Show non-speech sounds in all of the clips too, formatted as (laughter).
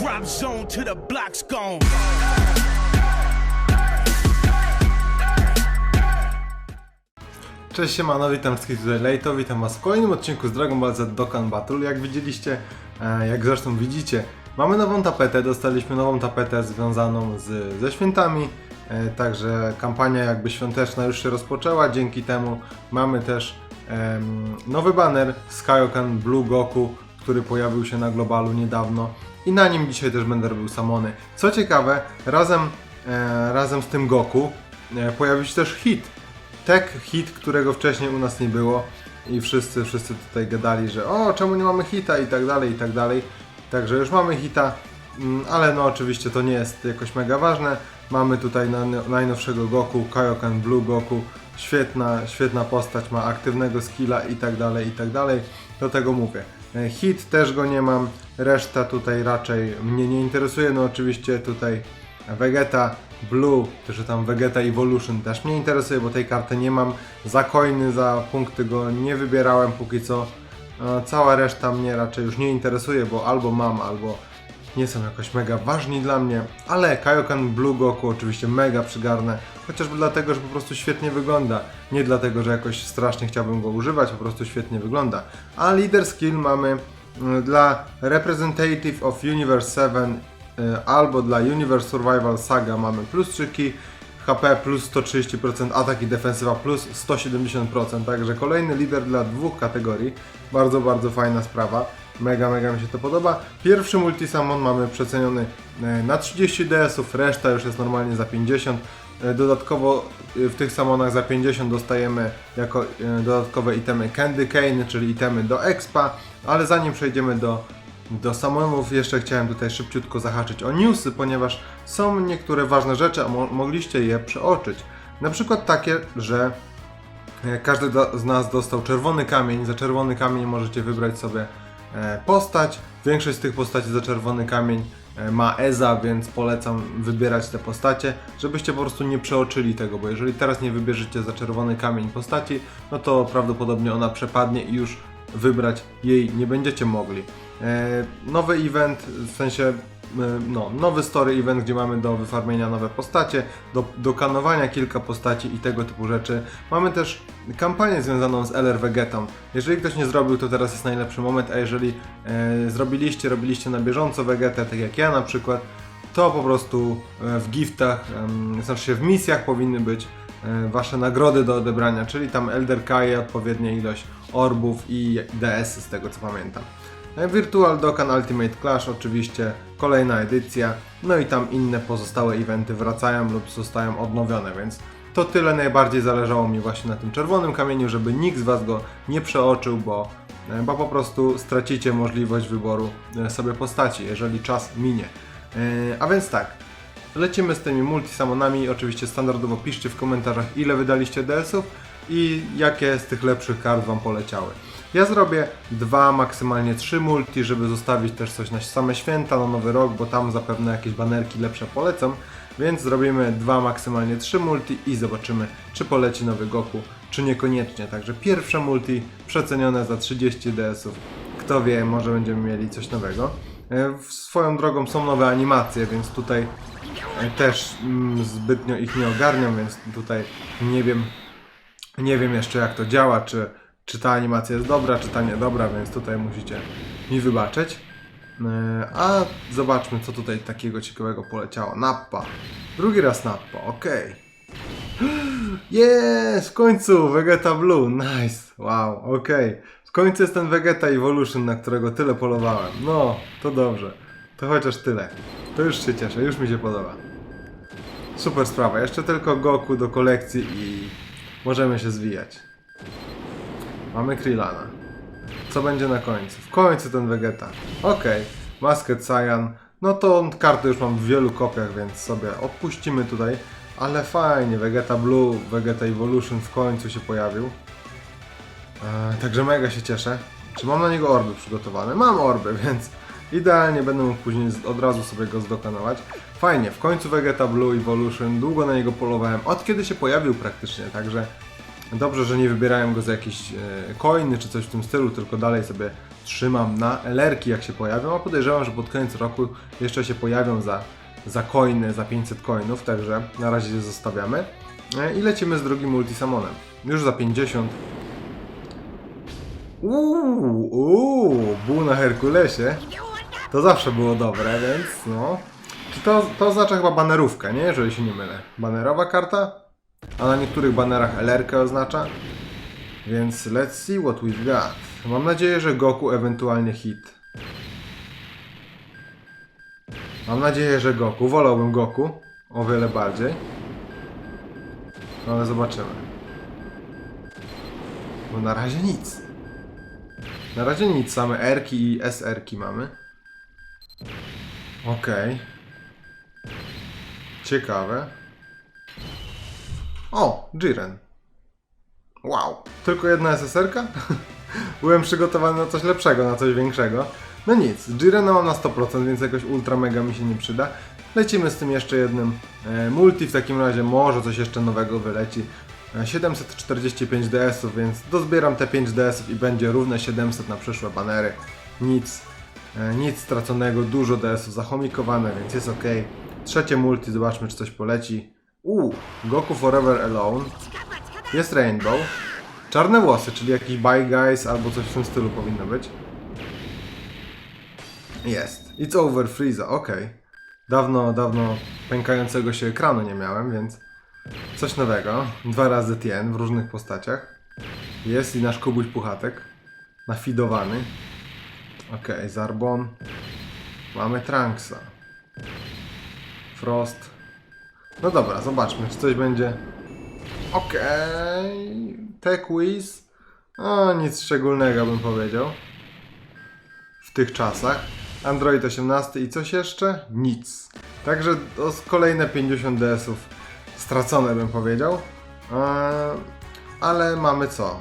Drop zone to the block's gone. Cześć siemano, witam wszystkich tutaj Lejto, witam was w kolejnym odcinku z Dragon Ball Z Dokkan Battle. Jak widzieliście, e, jak zresztą widzicie, mamy nową tapetę, dostaliśmy nową tapetę związaną z, ze świętami, e, także kampania jakby świąteczna już się rozpoczęła, dzięki temu mamy też nowy banner z Kaioken Blue Goku, który pojawił się na globalu niedawno i na nim dzisiaj też będę robił samony. Co ciekawe, razem, e, razem z tym Goku e, pojawił się też hit, Tech hit, którego wcześniej u nas nie było i wszyscy, wszyscy tutaj gadali, że o, czemu nie mamy hita i tak dalej, i tak dalej. Także już mamy hita, mm, ale no oczywiście to nie jest jakoś mega ważne. Mamy tutaj na, najnowszego Goku, Kaioken Blue Goku, świetna, świetna postać, ma aktywnego skilla i tak dalej, i tak dalej. Do tego mówię. E, Hit też go nie mam, reszta tutaj raczej mnie nie interesuje, no oczywiście tutaj Vegeta Blue, czy tam Vegeta Evolution też mnie interesuje, bo tej karty nie mam. Za coiny, za punkty go nie wybierałem póki co. E, Cała reszta mnie raczej już nie interesuje, bo albo mam, albo nie są jakoś mega ważni dla mnie. Ale Kaioken Blue Goku oczywiście mega przygarnę, chociażby dlatego, że po prostu świetnie wygląda. Nie dlatego, że jakoś strasznie chciałbym go używać, po prostu świetnie wygląda. A Leader Skill mamy mm, dla Representative of Universe 7 y, albo dla Universe Survival Saga mamy plus 3 ki, HP plus 130%, atak i defensywa plus 170%, także kolejny lider dla dwóch kategorii. Bardzo, bardzo fajna sprawa. Mega, mega mi się to podoba. Pierwszy multisamon mamy przeceniony e, na 30 DS-ów, reszta już jest normalnie za 50. E, Dodatkowo e, w tych samonach za 50 dostajemy jako dodatkowe itemy Candy Cane, czyli itemy do expa, ale zanim przejdziemy do do samonów jeszcze chciałem tutaj szybciutko zahaczyć o newsy, ponieważ są niektóre ważne rzeczy, a mo mogliście je przeoczyć. Na przykład takie, że każdy z nas dostał czerwony kamień. Za czerwony kamień możecie wybrać sobie postać. Większość z tych postaci za czerwony kamień e, ma EZA, więc polecam wybierać te postacie, żebyście po prostu nie przeoczyli tego, bo jeżeli teraz nie wybierzecie za czerwony kamień postaci, no to prawdopodobnie ona przepadnie i już wybrać jej nie będziecie mogli. E, nowy event, w sensie e, no, nowy story event, gdzie mamy do wyfarmienia nowe postacie, do, do kanowania kilka postaci i tego typu rzeczy. Mamy też kampanię związaną z LR Vegetą. Jeżeli ktoś nie zrobił, to teraz jest najlepszy moment, a jeżeli e, zrobiliście, robiliście na bieżąco Vegetę, tak jak ja na przykład, to po prostu e, w giftach, em, znaczy w misjach powinny być e, wasze nagrody do odebrania, czyli tam Elder Kai, odpowiednia ilość orbów i DS z tego co pamiętam. Virtual Dokkan Ultimate Clash oczywiście, kolejna edycja, no i tam inne pozostałe eventy wracają lub zostają odnowione, więc to tyle najbardziej zależało mi właśnie na tym czerwonym kamieniu, żeby nikt z Was go nie przeoczył, bo, e, bo po prostu stracicie możliwość wyboru e, sobie postaci, jeżeli czas minie. E, A więc tak, lecimy z tymi multisamonami, oczywiście standardowo piszcie w komentarzach ile wydaliście DS-ów i jakie z tych lepszych kart Wam poleciały. Ja zrobię dwa, maksymalnie trzy multi, żeby zostawić też coś na same święta, na nowy rok, bo tam zapewne jakieś banerki lepsze polecą. Więc zrobimy dwa, maksymalnie trzy multi i zobaczymy, czy poleci nowy Goku, czy niekoniecznie. Także pierwsze multi przecenione za 30 DS-ów. Kto wie, może będziemy mieli coś nowego. E, Swoją drogą są nowe animacje, więc tutaj e, też mm, zbytnio ich nie ogarniam, więc tutaj nie wiem, nie wiem jeszcze jak to działa, czy, czy ta animacja jest dobra, czy ta niedobra, więc tutaj musicie mi wybaczyć. E, A zobaczmy, co tutaj takiego ciekawego poleciało. Nappa. Drugi raz Nappa, okej. (gasps) Jest! W końcu Vegeta Blue, nice. Wow, okej. W końcu jest ten Vegeta Evolution, na którego tyle polowałem. No, to dobrze. To chociaż tyle. To już się cieszę, już mi się podoba. Super sprawa. Jeszcze tylko Goku do kolekcji i możemy się zwijać. Mamy Krillana. Co będzie na końcu? W końcu ten Vegeta. Okej. Masket Cyan. No to karty już mam w wielu kopiach, więc sobie odpuścimy tutaj. Ale fajnie, Vegeta Blue, Vegeta Evolution w końcu się pojawił. Eee, także mega się cieszę. Czy mam na niego orby przygotowane? Mam orby, (laughs) więc idealnie będę mógł później od razu sobie go zdokanować. Fajnie, w końcu Vegeta Blue Evolution, długo na niego polowałem, od kiedy się pojawił praktycznie, także dobrze, że nie wybierałem go za jakieś e, coiny czy coś w tym stylu, tylko dalej sobie trzymam na LR-ki jak się pojawią, a podejrzewam, że pod koniec roku jeszcze się pojawią za, za coiny, za 500 coinów, także na razie je zostawiamy. E, I lecimy z drugim multisamonem. Już za 50. Uuu, uuu, był na Herkulesie. To zawsze było dobre, więc no. To, to oznacza chyba banerówkę, nie? Jeżeli się nie mylę. Banerowa karta? A na niektórych banerach LR oznacza? Więc let's see what we've got. Mam nadzieję, że Goku ewentualnie hit. Mam nadzieję, że Goku. Wolałbym Goku. O wiele bardziej. No ale zobaczymy. Bo na razie nic. Na razie nic, same R-ki i SR-ki mamy. Okej. Ciekawe. O, Jiren. Wow, tylko jedna SSR-ka? (laughs) Byłem przygotowany na coś lepszego, na coś większego. No nic, Jirena mam na 100%, więc jakoś ultra mega mi się nie przyda. Lecimy z tym jeszcze jednym e, multi, w takim razie może coś jeszcze nowego wyleci. E, 745 DS-ów, więc dozbieram te 5 DS-ów i będzie równe 700 na przyszłe banery. Nic, e, nic straconego, dużo DS-ów zachomikowane, więc jest ok. Trzecie multi, zobaczmy czy coś poleci. Uuu, Goku Forever Alone. Jest Rainbow. Czarne włosy, czyli jakiś Bye Guys albo coś w tym stylu powinno być. Jest. It's over Freeza, okej. Dawno, dawno pękającego się ekranu nie miałem, więc coś nowego. Dwa razy Tien w różnych postaciach. Jest i nasz Kubuś Puchatek. Nafidowany. Okej, Zarbon. Mamy Tranksa. Frost. No dobra, zobaczmy, czy coś będzie Okej. Te quiz. O, nic szczególnego bym powiedział. W tych czasach. Android 18 i coś jeszcze? Nic. Także kolejne 50 DS-ów stracone bym powiedział. Eee, ale mamy co?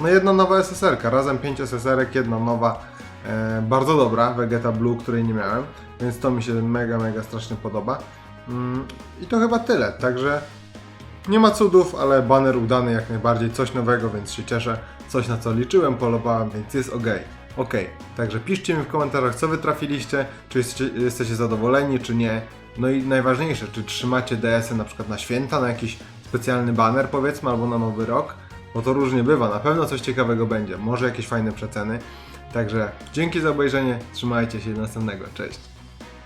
No jedna nowa SSR-ka, razem 5 SSR-ek, jedna nowa, e, bardzo dobra, Vegeta Blue, której nie miałem, więc to mi się mega, mega strasznie podoba. Mm, I to chyba tyle, także nie ma cudów, ale banner udany jak najbardziej, coś nowego, więc się cieszę. Coś na co liczyłem, polowałem, więc jest ok. Ok, także piszcie mi w komentarzach, co wy trafiliście, czy jesteście, jesteście zadowoleni, czy nie. No i najważniejsze, czy trzymacie DS-y na przykład na święta, na jakiś specjalny banner powiedzmy, albo na nowy rok, bo to różnie bywa, na pewno coś ciekawego będzie, może jakieś fajne przeceny. Także dzięki za obejrzenie, trzymajcie się do następnego, cześć.